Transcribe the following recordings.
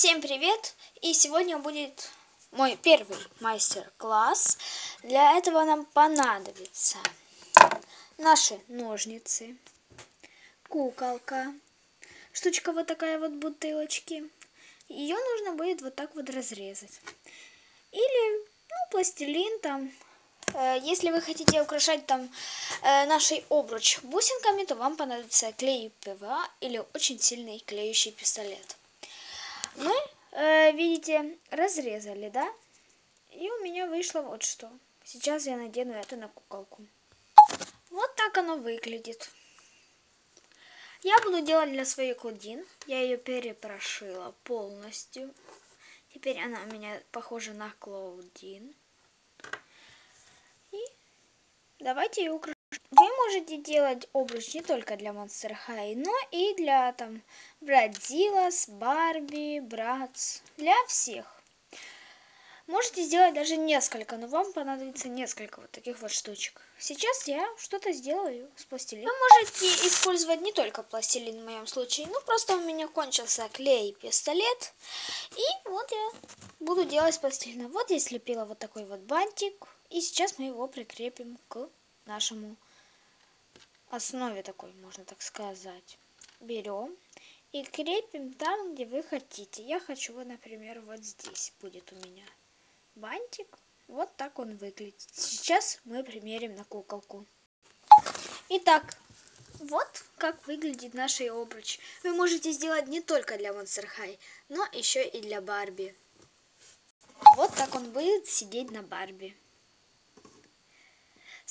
Всем привет! И сегодня будет мой первый мастер-класс. Для этого нам понадобится наши ножницы, куколка, штучка вот такая вот бутылочки. Ее нужно будет вот так вот разрезать. Или ну, пластилин там. Э, если вы хотите украшать там э, нашей обруч бусинками, то вам понадобится клей ПВА или очень сильный клеющий пистолет мы, э, видите, разрезали, да? И у меня вышло вот что. Сейчас я надену это на куколку. Вот так оно выглядит. Я буду делать для своей Клодин. Я ее перепрошила полностью. Теперь она у меня похожа на Клоудин. И давайте ее украшать. Можете делать обруч не только для Monster High, но и для там Брадзиллас, Барби, Братс, для всех. Можете сделать даже несколько, но вам понадобится несколько вот таких вот штучек. Сейчас я что-то сделаю с пластилином. Вы можете использовать не только пластилин в моем случае, ну просто у меня кончился клей пистолет. И вот я буду делать с пластилина. Вот я слепила вот такой вот бантик. И сейчас мы его прикрепим к нашему основе такой, можно так сказать. Берем и крепим там, где вы хотите. Я хочу, вот, например, вот здесь будет у меня бантик. Вот так он выглядит. Сейчас мы примерим на куколку. Итак, вот как выглядит наш обруч. Вы можете сделать не только для Monster High, но еще и для Барби. Вот так он будет сидеть на Барби.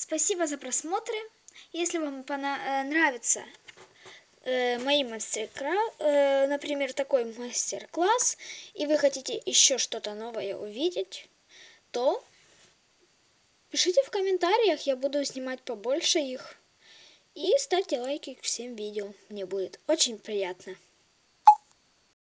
Спасибо за просмотры. Если вам э, нравится э, мои мастер-класс, э, например, такой мастер-класс, и вы хотите еще что-то новое увидеть, то пишите в комментариях, я буду снимать побольше их. И ставьте лайки к всем видео, мне будет очень приятно.